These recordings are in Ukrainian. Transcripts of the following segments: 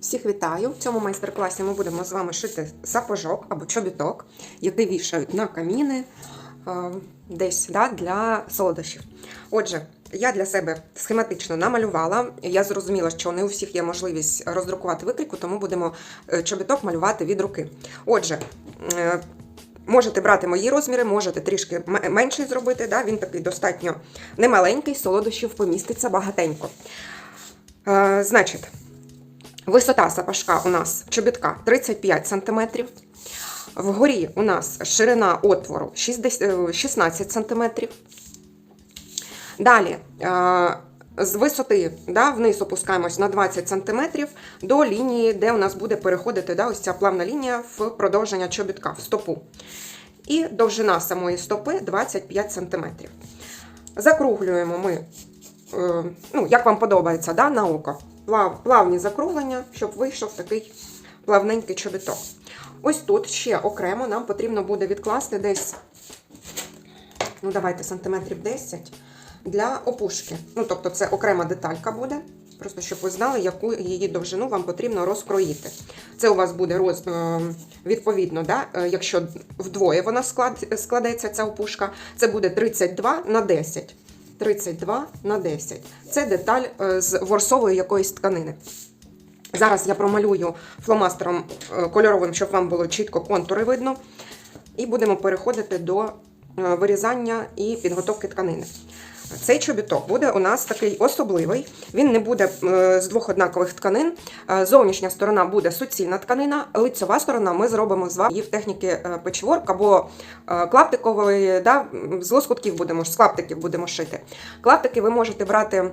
Всіх вітаю! В цьому майстер-класі ми будемо з вами шити сапожок або чобіток, який вішають на каміни е, десь да, для солодощів. Отже, я для себе схематично намалювала. Я зрозуміла, що не у всіх є можливість роздрукувати викрійку, тому будемо е, чобіток малювати від руки. Отже, е, можете брати мої розміри, можете трішки менший зробити. Да? Він такий достатньо немаленький, солодощів поміститься багатенько. Значить, Висота сапожка у нас чобітка 35 см. Вгорі у нас ширина отвору 60 е, 16 см. Далі е, з висоти да, вниз опускаємось на 20 см до лінії, де у нас буде переходити да, ось ця плавна лінія в продовження чобітка в стопу. І довжина самої стопи 25 см. Закруглюємо ми, е, ну, як вам подобається, да, на око. Плав, плавні закруглення, щоб вийшов такий плавненький чобіток. Ось тут ще окремо нам потрібно буде відкласти десь, ну давайте сантиметрів 10 для опушки. Ну, тобто це окрема деталька буде. Просто щоб ви знали, яку її довжину вам потрібно розкроїти. Це у вас буде роз, е, відповідно, да, е, якщо вдвоє вона склад, складеться ця опушка, це буде 32 на 10. 32 на 10. Це деталь е, з ворсової якоїсь тканини. Зараз я промалюю фломастером е, кольоровим, щоб вам було чітко контури видно. І будемо переходити до е, вирізання і підготовки тканини. Цей чобіток буде у нас такий особливий. Він не буде е, з двох однакових тканин. Е, Зовнішня сторона буде суцільна тканина, лицьова сторона ми зробимо з вами її в техніки е, печворк або клаптикової, да, з лоскутків будемо, з клаптиків будемо шити. Клаптики ви можете брати.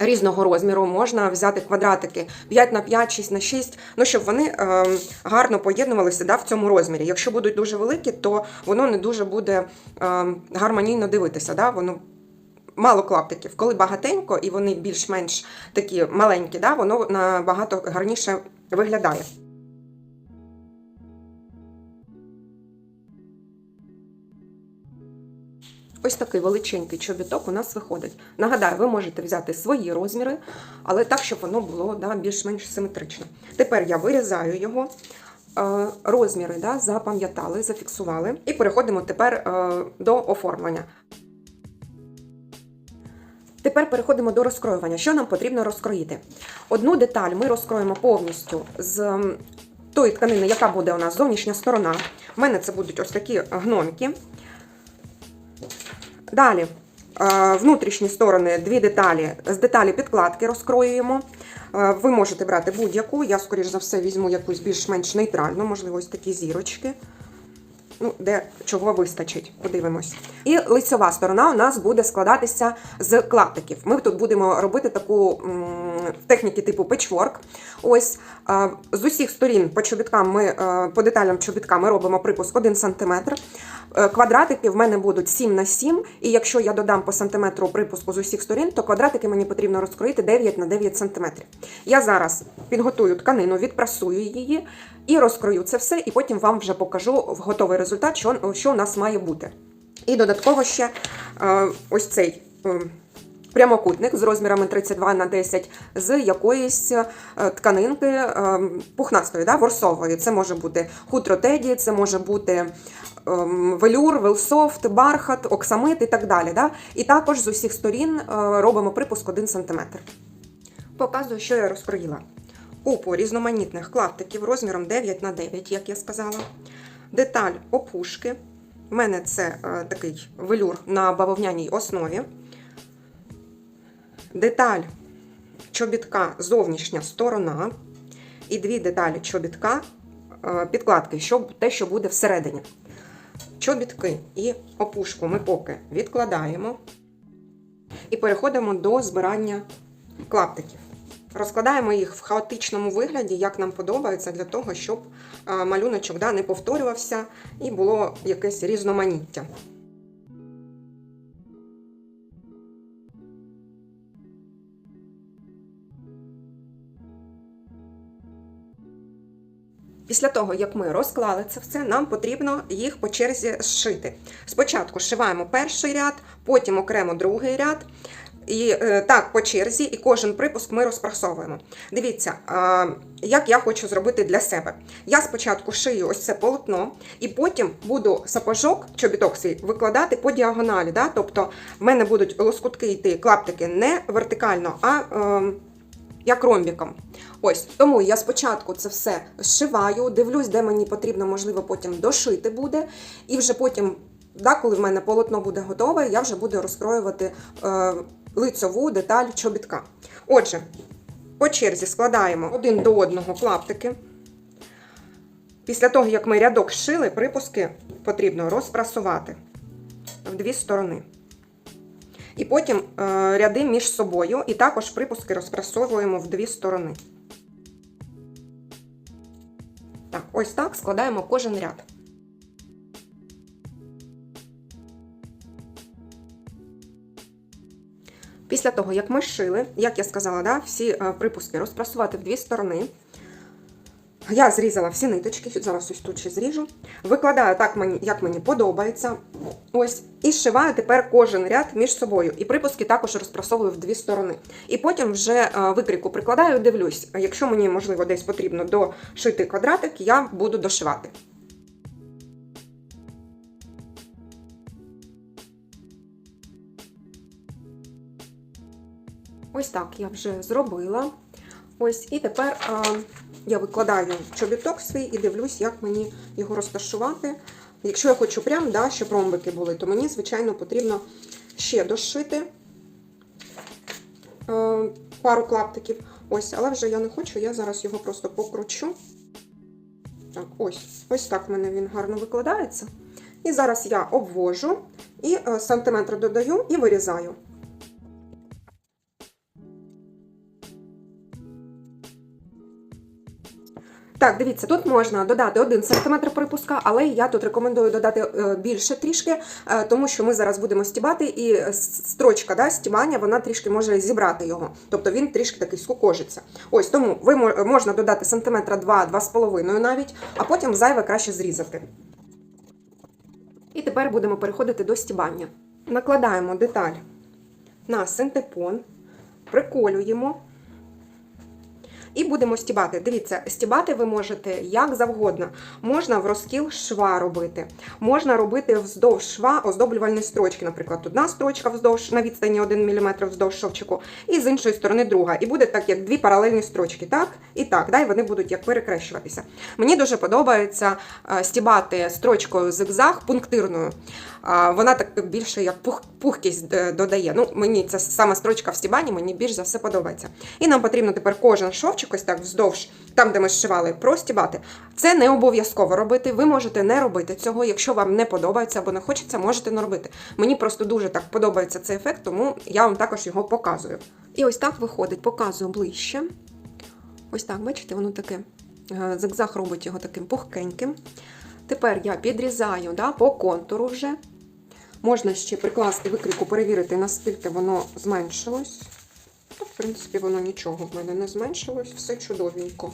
Різного розміру можна взяти квадратики 5 на 5, 6 на 6, ну щоб вони е, гарно поєднувалися да, в цьому розмірі. Якщо будуть дуже великі, то воно не дуже буде е, гармонійно дивитися. Да? Воно мало клаптиків. Коли багатенько і вони більш-менш такі маленькі, да, воно набагато гарніше виглядає. Ось такий величенький чобіток у нас виходить. Нагадаю, ви можете взяти свої розміри, але так, щоб воно було да, більш-менш симетрично. Тепер я вирізаю його. Е, Розміри да, запам'ятали, зафіксували. І переходимо тепер е, до оформлення. Тепер переходимо до розкроювання. Що нам потрібно розкроїти? Одну деталь ми розкроїмо повністю з тої тканини, яка буде у нас зовнішня сторона. У мене це будуть ось такі гномки. Далі е, внутрішні сторони, дві деталі з деталі підкладки розкроюємо. Е, Ви можете брати будь-яку. Я, скоріш за все, візьму якусь більш-менш нейтральну, можливо, ось такі зірочки. Ну, де чого вистачить, подивимось. І лицьова сторона у нас буде складатися з клаптиків. Ми тут будемо робити таку техніки типу печворк. Ось е, з усіх сторін по чобіткам ми е, по деталям чобітка ми робимо припуск 1 см. Е, Квадратики в мене будуть 7 на 7, і якщо я додам по сантиметру припуску з усіх сторін, то квадратики мені потрібно розкроїти 9 на 9 см. Я зараз підготую тканину, відпрасую її і розкрою це все, і потім вам вже покажу готовий результат, що, що у нас має бути. І додатково ще е, ось цей. е, Прямокутник з розмірами 32 на 10 з якоїсь е, тканинки пухнастої, да, ворсової. Це може бути хутро теді, це може бути велюр, велсофт, бархат, оксамит і так далі. Да? І також з усіх сторін робимо припуск 1 см. Показую, що я розкроїла. Купу різноманітних клаптиків розміром 9 на 9, як я сказала. Деталь опушки. У мене це е, такий велюр на бавовняній основі. Деталь чобітка зовнішня сторона. І дві деталі чобітка е, підкладки, що, те, що буде всередині. Чобітки і опушку ми поки відкладаємо. І переходимо до збирання клаптиків. Розкладаємо їх в хаотичному вигляді, як нам подобається, для того, щоб е, малюночок да, не повторювався і було якесь різноманіття. Після того, як ми розклали це все, нам потрібно їх по черзі зшити. Спочатку зшиваємо перший ряд, потім окремо другий ряд. І е, так, по черзі, і кожен припуск ми розпрасовуємо. Дивіться, як я хочу зробити для себе. Я спочатку шию ось це полотно, і потім буду сапожок, чобіток свій, викладати по діагоналі. Да? Тобто в мене будуть лоскутки йти, клаптики не вертикально, а е, як ромбіком. Ось тому я спочатку це все зшиваю, дивлюсь, де мені потрібно, можливо, потім дошити буде, і вже потім. Да, коли в мене полотно буде готове, я вже буду розкроювати е, лицьову деталь чобітка. Отже, по черзі складаємо один до одного клаптики. Після того, як ми рядок зшили, припуски потрібно розпрасувати в дві сторони. І потім е, ряди між собою, і також припуски розпрасовуємо в дві сторони. Так, ось так складаємо кожен ряд. Після того, як ми шили, як я сказала, да, всі е, припуски розпрасувати в дві сторони. Я зрізала всі ниточки, зараз ось тут ще зріжу. Викладаю так, мені, як мені подобається. Ось, і зшиваю тепер кожен ряд між собою. І припуски також розпрасовую в дві сторони. І потім вже е, викрійку прикладаю, дивлюсь. Якщо мені, можливо, десь потрібно дошити квадратик, я буду дошивати. Ось так я вже зробила. Ось, і тепер а, я викладаю чобіток свій і дивлюсь, як мені його розташувати. Якщо я хочу прям, да, щоб ромбики були, то мені, звичайно, потрібно ще дошити е, пару клаптиків. Ось, але вже я не хочу, я зараз його просто покручу. Так, ось, ось так в мене він гарно викладається. І зараз я обвожу і е, сантиметр додаю і вирізаю. Так, дивіться, тут можна додати 1 см припуска, але я тут рекомендую додати е, більше трішки, е, тому що ми зараз будемо стібати, і строчка да, стібання вона трішки може зібрати його. Тобто він трішки такий скукожиться. Ось тому ви можна додати сантиметра 2-2,5 навіть, а потім зайве краще зрізати. І тепер будемо переходити до стібання. Накладаємо деталь на синтепон, приколюємо. І будемо стібати. Дивіться, стібати ви можете як завгодно. Можна в розкіл шва робити. Можна робити вздовж шва оздоблювальні строчки. Наприклад, одна строчка вздовж на відстані 1 мм вздовж шовчику, і з іншої сторони друга. І буде так, як дві паралельні строчки. Так і так. Да? І вони будуть як перекрещуватися. Мені дуже подобається е, стібати строчкою зигзаг пунктирною. Вона так більше як пух, пухкість додає. Ну, мені ця сама строчка в стібанні мені більш за все подобається. І нам потрібно тепер кожен шовчик ось так вздовж, там, де ми зшивали, простібати. Це не обов'язково робити. Ви можете не робити цього. Якщо вам не подобається або не хочеться, можете не робити. Мені просто дуже так подобається цей ефект, тому я вам також його показую. І ось так виходить, показую ближче. Ось так, бачите, воно таке. е, Зигзаг робить його таким пухкеньким. Тепер я підрізаю да, по контуру вже. Можна ще прикласти викрійку, перевірити, наскільки воно зменшилось. Та, в принципі, воно нічого в мене не зменшилось, все чудовенько.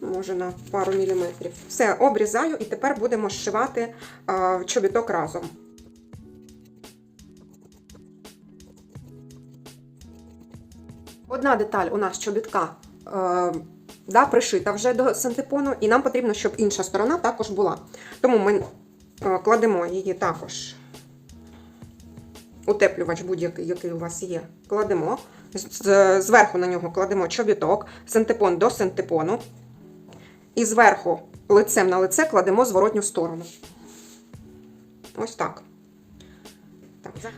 Може на пару міліметрів. Все, обрізаю і тепер будемо зшивати а, чобіток разом. Одна деталь у нас чобітка е, да, пришита вже до синтепону, і нам потрібно, щоб інша сторона також була. Тому ми е, кладемо її також, утеплювач будь-який, який у вас є, кладемо. Зверху на нього кладемо чобіток, синтепон до синтепону. І зверху лицем на лице кладемо зворотню сторону. Ось так.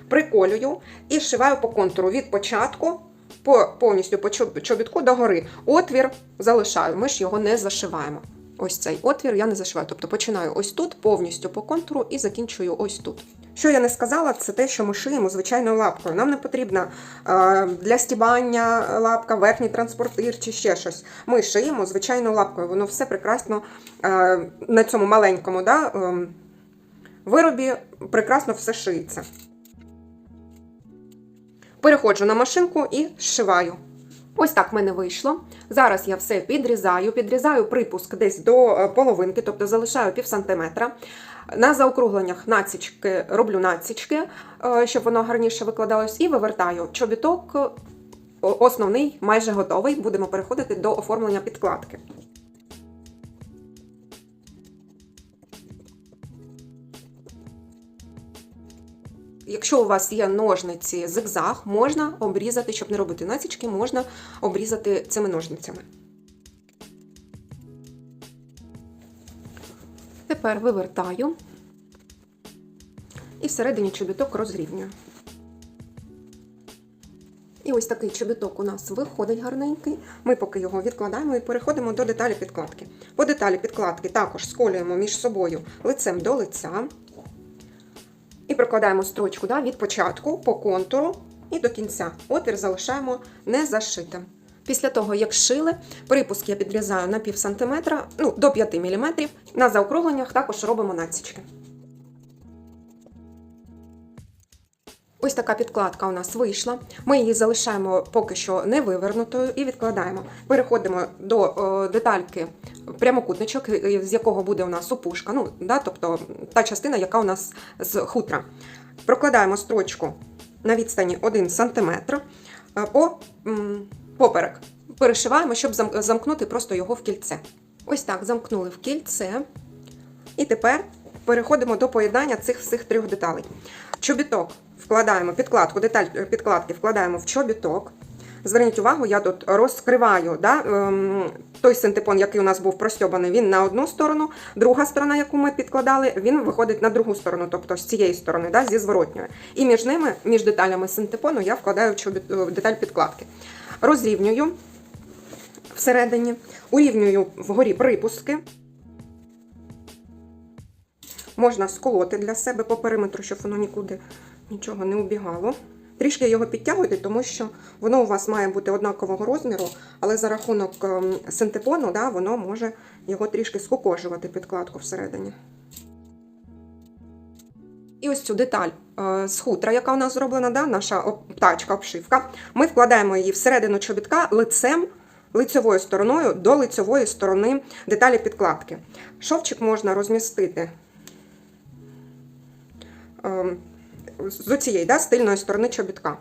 Приколюю і зшиваю по контуру від початку по, повністю по чобітку до гори. Отвір залишаю, ми ж його не зашиваємо. Ось цей отвір я не зашиваю. Тобто починаю ось тут, повністю по контуру і закінчую ось тут. Що я не сказала, це те, що ми шиємо звичайною лапкою. Нам не потрібна е, для стібання лапка, верхній транспортир чи ще щось. Ми шиємо звичайною лапкою. Воно все прекрасно е, на цьому маленькому да, е, виробі прекрасно все шиється. Переходжу на машинку і зшиваю Ось так в мене вийшло. Зараз я все підрізаю, підрізаю припуск десь до е, половинки, тобто залишаю пів сантиметра. На заокругленнях націчки роблю націчки, е, щоб воно гарніше викладалось, і вивертаю чобіток. е, Основний майже готовий. Будемо переходити до оформлення підкладки. Якщо у вас є ножниці зигзаг, можна обрізати, щоб не робити насічки, можна обрізати цими ножницями. Тепер вивертаю і всередині чобіток розрівнюю. І ось такий чобіток у нас виходить гарненький. Ми поки його відкладаємо і переходимо до деталі підкладки. По деталі підкладки також сколюємо між собою лицем до лиця. І прокладаємо строчку да, від початку по контуру і до кінця. Отвір залишаємо не зашитим. Після того, як шили, припуск я підрізаю на пів сантиметра, ну, до 5 мм. На заокругленнях також робимо насічки. Ось така підкладка у нас вийшла. Ми її залишаємо поки що не вивернутою і відкладаємо. Переходимо до е, детальки прямокутничок, е, з якого буде у нас опушка, ну, да, тобто та частина, яка у нас з хутра. Прокладаємо строчку на відстані 1 см по, поперек. Перешиваємо, щоб замкнути просто його в кільце. Ось так замкнули в кільце. І тепер переходимо до поєднання цих всіх трьох деталей. Чобіток вкладаємо підкладку, деталь е, підкладки вкладаємо в чобіток. Зверніть увагу, я тут розкриваю да, ем, той синтепон, який у нас був простьобаний, він на одну сторону, друга сторона, яку ми підкладали, він виходить на другу сторону, тобто з цієї сторони, да, зі зворотньої. І між ними, між деталями синтепону, я вкладаю деталь підкладки. Розрівнюю всередині, урівнюю вгорі припуски. Можна сколоти для себе по периметру, щоб воно нікуди нічого не убігало. Трішки його підтягуйте, тому що воно у вас має бути однакового розміру, але за рахунок ем, синтепону да, воно може його трішки скукожувати підкладку всередині. І ось цю деталь е, з хутра, яка у нас зроблена, да, наша птачка, обшивка, ми вкладаємо її всередину чобітка лицем, лицьовою стороною до лицьової сторони деталі підкладки. Шовчик можна розмістити ем, з цієї да, стильної сторони чобітка.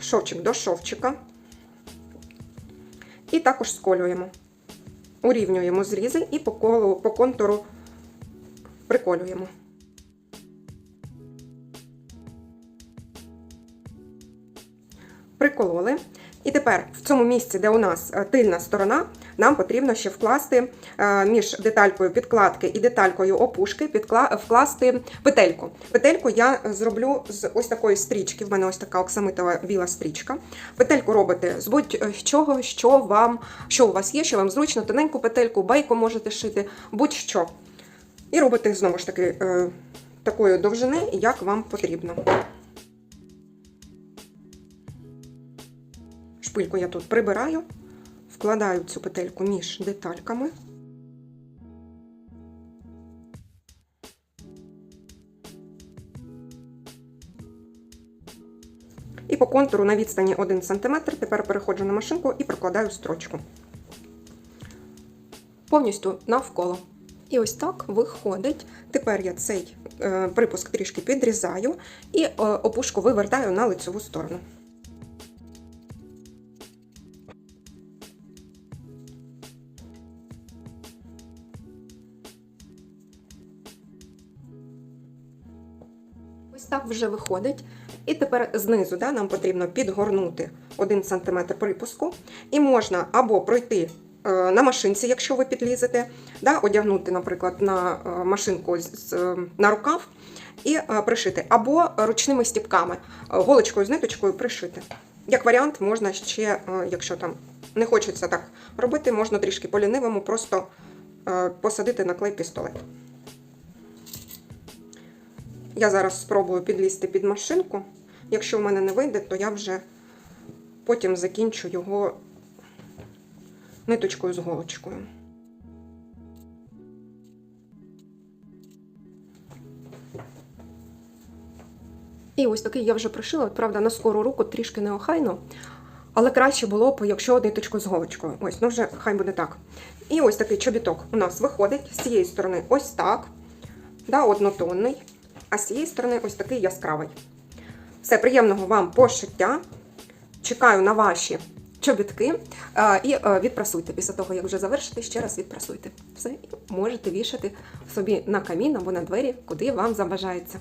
Шовчик до шовчика. І також сколюємо. Урівнюємо зрізи і по, колу, по контуру приколюємо. Прикололи. І тепер в цьому місці, де у нас е, тильна сторона, нам потрібно ще вкласти е, між деталькою підкладки і деталькою опушки вкласти петельку. Петельку я зроблю з ось такої стрічки. В мене ось така оксамитова біла стрічка. Петельку робите з будь-чого, що вам, що у вас є, що вам зручно, тоненьку петельку, байку можете шити, будь-що. І робите знову ж таки е, такої довжини, як вам потрібно. Шпильку я тут прибираю, вкладаю цю петельку між детальками. І по контуру на відстані 1 см тепер переходжу на машинку і прокладаю строчку. Повністю навколо. І ось так виходить. Тепер я цей е, припуск трішки підрізаю і е, опушку вивертаю на лицеву сторону. Так вже виходить. І тепер знизу да, нам потрібно підгорнути 1 см припуску. І можна або пройти е, на машинці, якщо ви підлізете, да, одягнути, наприклад, на е, машинку на рукав і е, пришити, або ручними стіпками, голочкою з ниточкою пришити. Як варіант, можна ще, якщо там не хочеться так робити, можна трішки по-лінивому просто посадити на клей пістолет. Я зараз спробую підлізти під машинку. Якщо в мене не вийде, то я вже потім закінчу його ниточкою з голочкою. І ось такий я вже пришила, правда, на скору руку трішки неохайно. Але краще було б, якщо ниточку з голочкою. Ось, ну вже хай буде так. І ось такий чобіток у нас виходить з цієї сторони ось так, да, однотонний, а з цієї сторони ось такий яскравий. Все, приємного вам пошиття. Чекаю на ваші чобітки е, і е, відпрасуйте. Після того, як вже завершите, ще раз відпрасуйте. Все, і можете вішати собі на камін або на двері, куди вам забажається.